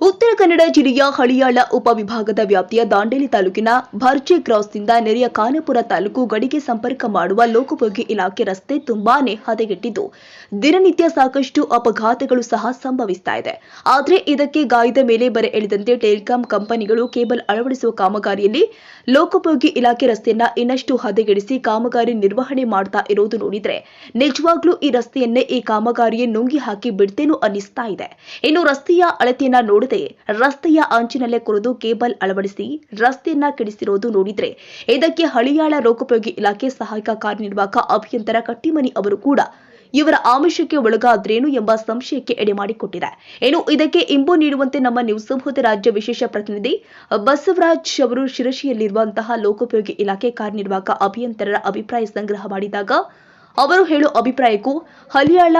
ಉತ್ತರ ಕನ್ನಡ ಜಿಲ್ಲೆಯ ಹಳಿಯಾಳ ಉಪವಿಭಾಗದ ವ್ಯಾಪ್ತಿಯ ದಾಂಡೇಲಿ ತಾಲೂಕಿನ ಭರ್ಜೆ ಕ್ರಾಸ್ನಿಂದ ನೆರೆಯ ಖಾನಾಪುರ ತಾಲೂಕು ಗಡಿಗೆ ಸಂಪರ್ಕ ಮಾಡುವ ಲೋಕೋಪಯೋಗಿ ಇಲಾಖೆ ರಸ್ತೆ ತುಂಬಾನೇ ಹದಗೆಟ್ಟಿದ್ದು, ದಿನನಿತ್ಯ ಸಾಕಷ್ಟು ಅಪಘಾತಗಳು ಸಹ ಸಂಭವಿಸ್ತಾ ಇದೆ. ಆದರೆ ಇದಕ್ಕೆ ಗಾಯದ ಮೇಲೆ ಬರೆ ಎಳೆದಂತೆ ಟೆಲಿಕಾಂ ಕಂಪನಿಗಳು ಕೇಬಲ್ ಅಳವಡಿಸುವ ಕಾಮಗಾರಿಯಲ್ಲಿ ಲೋಕೋಪಯೋಗಿ ಇಲಾಖೆ ರಸ್ತೆಯನ್ನ ಇನ್ನಷ್ಟು ಹದಗೆಡಿಸಿ ಕಾಮಗಾರಿ ನಿರ್ವಹಣೆ ಮಾಡ್ತಾ ಇರೋದು ನೋಡಿದ್ರೆ, ನಿಜವಾಗ್ಲೂ ಈ ರಸ್ತೆಯನ್ನೇ ಈ ಕಾಮಗಾರಿಯೇ ನುಂಗಿ ಹಾಕಿ ಬಿಡ್ತೇನೋ ಅನ್ನಿಸ್ತಾ ಇದೆ. ಇನ್ನು ರಸ್ತೆಯ ಅಳತೆಯನ್ನ ನೋಡದೆ ರಸ್ತೆಯ ಅಂಚಿನಲ್ಲೇ ಕುರಿದು ಕೇಬಲ್ ಅಳವಡಿಸಿ ರಸ್ತೆಯನ್ನ ಕೆಡಿಸಿರುವುದು ನೋಡಿದ್ರೆ ಇದಕ್ಕೆ ಹಳಿಯಾಳ ಲೋಕೋಪಯೋಗಿ ಇಲಾಖೆ ಸಹಾಯಕ ಕಾರ್ಯನಿರ್ವಾಹಕ ಅಭಿಯಂತರ ಕಟ್ಟಿಮನಿ ಅವರು ಕೂಡ ಇವರ ಆಮಿಷಕ್ಕೆ ಒಳಗಾದ್ರೇನು ಎಂಬ ಸಂಶಯಕ್ಕೆ ಎಡೆ ಮಾಡಿಕೊಟ್ಟಿದೆ ಏನು ಇದಕ್ಕೆ ಇಂಬು ನೀಡುವಂತೆ ನಮ್ಮ ನ್ಯೂಸ್ ರಾಜ್ಯ ವಿಶೇಷ ಪ್ರತಿನಿಧಿ ಬಸವರಾಜ್ ಅವರು ಶಿರಸಿಯಲ್ಲಿರುವಂತಹ ಲೋಕೋಪಯೋಗಿ ಇಲಾಖೆ ಕಾರ್ಯನಿರ್ವಾಹಕ ಅಭಿಯಂತರರ ಅಭಿಪ್ರಾಯ ಸಂಗ್ರಹ ಮಾಡಿದಾಗ ಅವರು ಹೇಳೋ ಅಭಿಪ್ರಾಯಕ್ಕೂ ಹಲಿಯಾಳ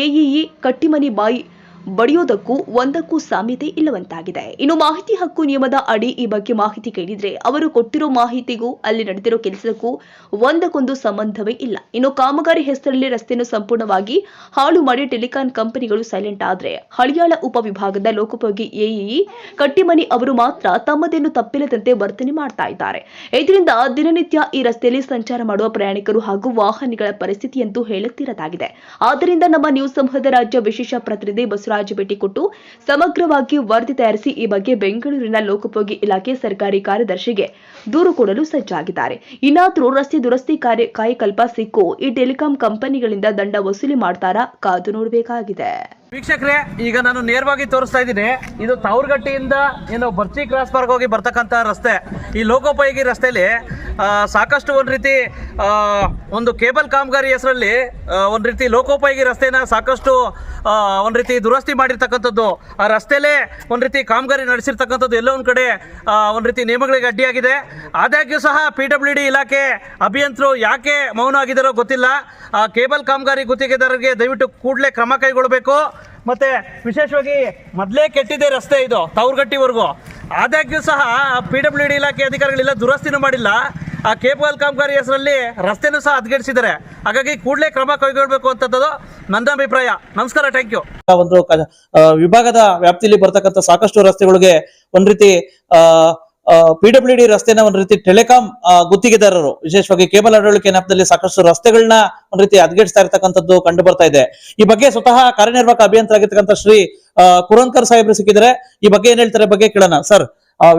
ಎಇಇ ಕಟ್ಟಿಮನಿ ಬಾಯಿ ಬಡಿಯೋದಕ್ಕೂ ಒಂದಕ್ಕೂ ಸಾಮ್ಯತೆ ಇಲ್ಲವಂತಾಗಿದೆ. ಇನ್ನು ಮಾಹಿತಿ ಹಕ್ಕು ನಿಯಮದ ಅಡಿ ಈ ಬಗ್ಗೆ ಮಾಹಿತಿ ಕೇಳಿದ್ರೆ ಅವರು ಕೊಟ್ಟಿರೋ ಮಾಹಿತಿಗೂ ಅಲ್ಲಿ ನಡೆದಿರೋ ಕೆಲಸಕ್ಕೂ ಒಂದಕ್ಕೊಂದು ಸಂಬಂಧವೇ ಇಲ್ಲ. ಇನ್ನು ಕಾಮಗಾರಿ ಹೆಸರಲ್ಲಿ ರಸ್ತೆಯನ್ನು ಸಂಪೂರ್ಣವಾಗಿ ಹಾಳು ಮಾಡಿ ಟೆಲಿಕಾಂ ಕಂಪನಿಗಳು ಸೈಲೆಂಟ್ ಆದ್ರೆ ಹಳಿಯಾಳ ಉಪವಿಭಾಗದ ಲೋಕೋಪಯೋಗಿ ಎಇಇ ಕಟ್ಟಿಮನಿ ಅವರು ಮಾತ್ರ ತಮ್ಮದೇನು ತಪ್ಪಿಲ್ಲದಂತೆ ವರ್ತನೆ ಮಾಡ್ತಾ ಇದ್ದಾರೆ. ಇದರಿಂದ ದಿನನಿತ್ಯ ಈ ರಸ್ತೆಯಲ್ಲಿ ಸಂಚಾರ ಮಾಡುವ ಪ್ರಯಾಣಿಕರು ಹಾಗೂ ವಾಹನಗಳ ಪರಿಸ್ಥಿತಿಯಂತೂ ಹೇಳುತ್ತಿರದಾಗಿದೆ. ಆದ್ದರಿಂದ ನಮ್ಮ ನ್ಯೂಸ್ ಸಂಹದ ರಾಜ್ಯ ವಿಶೇಷ ಪ್ರತಿನಿಧಿ ಬಸವರಾಜ್ ಭೇಟಿ ಕೊಟ್ಟು ಸಮಗ್ರವಾಗಿ ವರದಿ ತಯಾರಿಸಿ ಈ ಬಗ್ಗೆ ಬೆಂಗಳೂರಿನ ಲೋಕೋಪಯೋಗಿ ಇಲಾಖೆ ಸರ್ಕಾರಿ ಕಾರ್ಯದರ್ಶಿಗೆ ದೂರು ಕೊಡಲು ಸಜ್ಜಾಗಿದ್ದಾರೆ. ಇನ್ನಾದರೂ ರಸ್ತೆ ದುರಸ್ತಿ ಕಾರ್ಯ ಕಾಯಕಲ್ಪ ಸಿಕ್ಕು, ಈ ಟೆಲಿಕಾಂ ಕಂಪನಿಗಳಿಂದ ದಂಡ ವಸೂಲಿ ಮಾಡ್ತಾರಾ ಕಾದು ನೋಡಬೇಕಾಗಿದೆ. ವೀಕ್ಷಕರೇ, ಈಗ ನಾನು ನೇರವಾಗಿ ತೋರಿಸ್ತಾ ಇದ್ದೀನಿ. ಇದು ತಾವರ್ಗಟ್ಟಿಯಿಂದ ಏನು ಬರ್ಚಿ ಕ್ರಾಸ್ ಪಾರ್ಕ್ ಹೋಗಿ ಬರ್ತಕ್ಕಂಥ ರಸ್ತೆ. ಈ ಲೋಕೋಪಯೋಗಿ ರಸ್ತೆಯಲ್ಲಿ ಸಾಕಷ್ಟು ಒಂದು ರೀತಿ ಒಂದು ಕೇಬಲ್ ಕಾಮಗಾರಿ ಹೆಸರಲ್ಲಿ ಒಂದು ರೀತಿ ಲೋಕೋಪಯೋಗಿ ರಸ್ತೆನ ಸಾಕಷ್ಟು ಒಂದು ರೀತಿ ದುರಸ್ತಿ ಮಾಡಿರ್ತಕ್ಕಂಥದ್ದು. ಆ ರಸ್ತೆಲೇ ಒಂದು ರೀತಿ ಕಾಮಗಾರಿ ನಡೆಸಿರ್ತಕ್ಕಂಥದ್ದು ಎಲ್ಲೋ ಒಂದು ಕಡೆ ಒಂದು ರೀತಿ ನಿಯಮಗಳಿಗೆ ಅಡ್ಡಿಯಾಗಿದೆ. ಆದಾಗ್ಯೂ ಸಹ ಪಿ ಡಬ್ಲ್ಯೂ ಡಿ ಇಲಾಖೆ ಅಭಿಯಂತರು ಯಾಕೆ ಮೌನ ಆಗಿದ್ದಾರೋ ಗೊತ್ತಿಲ್ಲ. ಆ, ಕೇಬಲ್ ಕಾಮಗಾರಿ ಗುತ್ತಿಗೆದಾರರಿಗೆ ದಯವಿಟ್ಟು ಕೂಡಲೇ ಕ್ರಮ ಕೈಗೊಳ್ಳಬೇಕು. ಮತ್ತೆ ವಿಶೇಷವಾಗಿ ಮೊದಲೇ ಕೆಟ್ಟಿದೆ ರಸ್ತೆ ಇದು, ತವರುಗಟ್ಟಿವರೆಗೂ. ಆದಾಗ್ಯೂ ಸಹ ಪಿ ಡಬ್ಲ್ಯೂ ಡಿ ಇಲಾಖೆ ಅಧಿಕಾರಿಗಳಿಲ್ಲ, ದುರಸ್ತಿನೂ ಮಾಡಿಲ್ಲ. ಆ ಕೇಬಲ್ ಕಾಮಗಾರಿ ಹೆಸರಲ್ಲಿ ರಸ್ತೆನೂ ಸಹ ಹದಗೆಡಿಸಿದ್ದಾರೆ. ಹಾಗಾಗಿ ಕೂಡಲೇ ಕ್ರಮ ಕೈಗೊಳ್ಳಬೇಕು ಅಂತದ್ದು ನನ್ನ ಅಭಿಪ್ರಾಯ. ನಮಸ್ಕಾರ ಥ್ಯಾಂಕ್ ಯು ಒಂದು ವಿಭಾಗದ ವ್ಯಾಪ್ತಿಯಲ್ಲಿ ಬರ್ತಕ್ಕಂಥ ಸಾಕಷ್ಟು ರಸ್ತೆಗಳಿಗೆ ಒಂದ್ ರೀತಿ ಪಿ ಡಬ್ಲ್ಯೂ ಡಿ ರಸ್ತೆನ ಒಂದ್ ರೀತಿ ಟೆಲಿಕಾಂ ಗುತ್ತಿಗೆದಾರರು, ವಿಶೇಷವಾಗಿ ಕೇಬಲ್ ಆಡಳಿಕೆ ನೆಪದಲ್ಲಿ ಸಾಕಷ್ಟು ರಸ್ತೆಗಳನ್ನ ಒಂದ್ ರೀತಿ ಹದಗೆಡಿಸ್ತಾ ಇರ್ತಕ್ಕಂಥದ್ದು ಕಂಡು ಬರ್ತಾ ಇದೆ. ಈ ಬಗ್ಗೆ ಸ್ವತಃ ಕಾರ್ಯನಿರ್ವಾಹಕ ಅಭಿಯಂತರ ಆಗಿರ್ತಕ್ಕಂಥ ಶ್ರೀ ಕುರಂಕರ್ ಸಾಹೇಬ್ರು ಸಿಕ್ಕಿದ್ರೆ ಈ ಬಗ್ಗೆ ಏನ್ ಹೇಳ್ತಾರೆ ಬಗ್ಗೆ ಕೇಳೋಣ. ಸರ್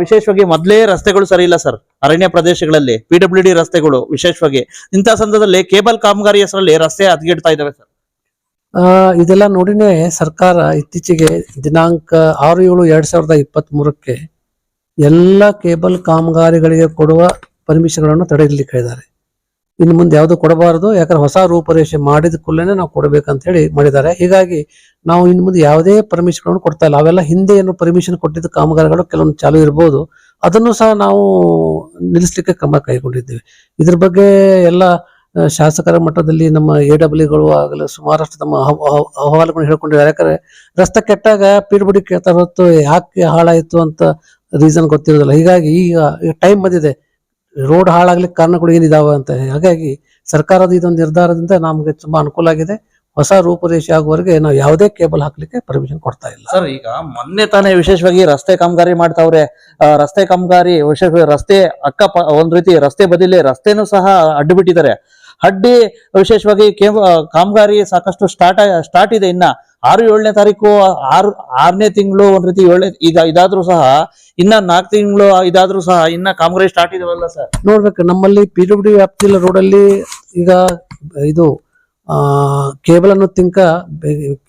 ವಿಶೇಷವಾಗಿ ಮೊದಲೇ ರಸ್ತೆಗಳು ಸರಿ ಇಲ್ಲ ಸರ್. ಅರಣ್ಯ ಪ್ರದೇಶಗಳಲ್ಲಿ ಪಿ ಡಬ್ಲ್ಯೂ ರಸ್ತೆಗಳು ವಿಶೇಷವಾಗಿ. ಇಂತಹ ಸಂದರ್ಭದಲ್ಲಿ ಕೇಬಲ್ ಕಾಮಗಾರಿ ಹೆಸರಲ್ಲಿ ರಸ್ತೆ ಹದಗೆಡ್ತಾ ಇದಾವೆ ಸರ್. ಇದೆಲ್ಲ ನೋಡಿನೇ ಸರ್ಕಾರ ಇತ್ತೀಚೆಗೆ ದಿನಾಂಕ ಆರು ಏಳು ಎರಡ್ ಸಾವಿರದ ಇಪ್ಪತ್ತ್ ಮೂರಕ್ಕೆ ಎಲ್ಲ ಕೇಬಲ್ ಕಾಮಗಾರಿಗಳಿಗೆ ಕೊಡುವ ಪರ್ಮಿಷನ್ಗಳನ್ನು ತಡೆಯಲಿಕ್ಕೆ ಹೇಳಿದ್ದಾರೆ ಇನ್ನು ಮುಂದೆ ಯಾವುದು ಕೊಡಬಾರದು. ಯಾಕಂದ್ರೆ ಹೊಸ ರೂಪರೇಷೆ ಮಾಡಿದ ಕೂಡಲೇ ನಾವು ಕೊಡಬೇಕಂತ ಹೇಳಿ ಮಾಡಿದ್ದಾರೆ. ಹೀಗಾಗಿ ನಾವು ಇನ್ನು ಮುಂದೆ ಯಾವುದೇ ಪರ್ಮಿಷನ್ಗಳನ್ನು ಕೊಡ್ತಾ ಇಲ್ಲ. ಅವೆಲ್ಲ ಹಿಂದೆ ಏನು ಪರ್ಮಿಷನ್ ಕೊಟ್ಟಿದ್ದ ಕಾಮಗಾರಿಗಳು ಕೆಲವೊಂದು ಚಾಲು ಇರ್ಬೋದು. ಅದನ್ನು ಸಹ ನಾವು ನಿಲ್ಲಿಸಲಿಕ್ಕೆ ಕ್ರಮ ಕೈಗೊಂಡಿದ್ದೇವೆ. ಇದ್ರ ಬಗ್ಗೆ ಎಲ್ಲ ಶಾಸಕರ ಮಟ್ಟದಲ್ಲಿ ನಮ್ಮ ಎ ಡಬ್ಲ್ಯೂಗಳು ಆಗಲಿ ಸುಮಾರಷ್ಟು ತಮ್ಮ ಅಹವಾಲುಗಳು ಹೇಳ್ಕೊಂಡಿದ್ದಾರೆ. ಯಾಕಂದ್ರೆ ರಸ್ತೆ ಕೆಟ್ಟಾಗ ಪಿಡ್ಬಿಡಿ ಕೇಳ್ತಾರೆ ಹೊತ್ತು ಯಾಕೆ ಹಾಳಾಯಿತು ಅಂತ ರೀಸನ್ ಗೊತ್ತಿರೋದಿಲ್ಲ. ಹೀಗಾಗಿ ಈಗ ಟೈಮ್ ಬಂದಿದೆ. ರೋಡ್ ಹಾಳಾಗ್ಲಿಕ್ಕೆ ಕಾರಣಗಳು ಏನಿದಾವೆ ಅಂತ ಹಾಗಾಗಿ ಸರ್ಕಾರದ ಇದೊಂದು ನಿರ್ಧಾರದಿಂದ ನಮಗೆ ತುಂಬಾ ಅನುಕೂಲ ಆಗಿದೆ. ಹೊಸ ರೂಪುರೇಷೆ ಆಗುವವರೆಗೆ ನಾವು ಯಾವುದೇ ಕೇಬಲ್ ಹಾಕ್ಲಿಕ್ಕೆ ಪರ್ಮಿಷನ್ ಕೊಡ್ತಾ ಇಲ್ಲ. ಸರ್ ಈಗ ಮೊನ್ನೆ ತಾನೇ ವಿಶೇಷವಾಗಿ ರಸ್ತೆ ಕಾಮಗಾರಿ ಮಾಡ್ತಾವ್ರೆ. ರಸ್ತೆ ಕಾಮಗಾರಿ ವಿಶೇಷವಾಗಿ ರಸ್ತೆ ಅಕ್ಕ ಒಂದ್ ರೀತಿ ರಸ್ತೆ ಬದಿಲಿ ರಸ್ತೆನೂ ಸಹ ಅಡ್ಡು ಬಿಟ್ಟಿದ್ದಾರೆ ಅಡ್ಡಿ ವಿಶೇಷವಾಗಿ ಆ, ಕಾಮಗಾರಿ ಸಾಕಷ್ಟು ಸ್ಟಾರ್ಟ್ ಸ್ಟಾರ್ಟ್ ಇದೆ ಇನ್ನ. ಆರು ಏಳನೇ ತಾರೀಕು, ಆರು, ಆರನೇ ತಿಂಗಳು ಒಂದ್ ರೀತಿ ಏಳನೇ, ಈಗ ಇದಾದ್ರೂ ಸಹ ಇನ್ನ ನಾಲ್ಕು ತಿಂಗಳು ಇದಾದ್ರೂ ಸಹ ಇನ್ನ ಕಾಮಗಾರಿ ಸ್ಟಾರ್ಟ್ ಇದಾವಲ್ಲ ಸರ್ ನೋಡ್ಬೇಕು, ನಮ್ಮಲ್ಲಿ ಪಿ ಡಬ್ಲ್ಯೂ ರೋಡ್ ರೋಡಲ್ಲಿ ಈಗ ಇದು, ಆ, ಕೇಬಲ್ ಅನ್ನು ತಿಂಕ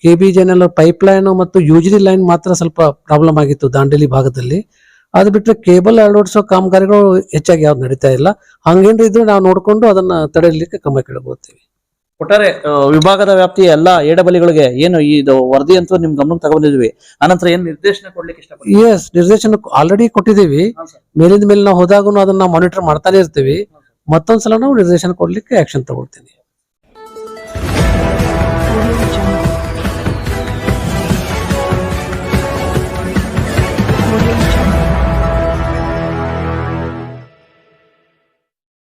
ಕೆ ಬಿ ಜನಲ್ ಪೈಪ್ ಲೈನ್ ಮತ್ತು ಯುಜಿಡಿ ಲೈನ್ ಮಾತ್ರ ಸ್ವಲ್ಪ ಪ್ರಾಬ್ಲಮ್ ಆಗಿತ್ತು ದಾಂಡೇಲಿ ಭಾಗದಲ್ಲಿ. ಅದು ಬಿಟ್ಟರೆ ಕೇಬಲ್ ಅಳವಡಿಸೋ ಕಾಮಗಾರಿಗಳು ಹೆಚ್ಚಾಗಿ ಯಾವ್ದು ನಡೀತಾ ಇಲ್ಲ. ಹಂಗೇನ್ರಿ ಇದ್ರೆ ನಾವು ನೋಡಿಕೊಂಡು ಅದನ್ನ ತಡೆಯಲಿಕ್ಕೆ ಕ್ರಮ ಕೇಳಬಹುತ್ತೀವಿ ಒಟ್ಟಾರೆ ವಿಭಾಗದ ವ್ಯಾಪ್ತಿಯ ಎಲ್ಲಾ ಎಡಬಲಿಗಳಿಗೆ ಏನು ಇದು ವರದಿ ಅಂತೂ ನಿಮ್ ಗಮನಕ್ಕೆ ತಗೊಂಡಿದ್ವಿ. ಆನಂತರ ಏನ್ ನಿರ್ದೇಶನ ಕೊಡ್ಲಿಕ್ಕೆ ಇಷ್ಟಪಡ್ತೀವಿ ಎಸ್ ನಿರ್ದೇಶನ ಆಲ್ರೆಡಿ ಕೊಟ್ಟಿದ್ದೀವಿ. ಮೇಲಿಂದ ಮೇಲೆ ನಾವು ಹೋದಾಗೂ ಅದನ್ನ ಮಾನಿಟರ್ ಮಾಡ್ತಾನೆ ಇರ್ತೀವಿ. ಮತ್ತೊಂದ್ಸಲ ನಾವು ನಿರ್ದೇಶನ ಕೊಡ್ಲಿಕ್ಕೆ ಆಕ್ಷನ್ ತಗೊಳ್ತೀನಿ.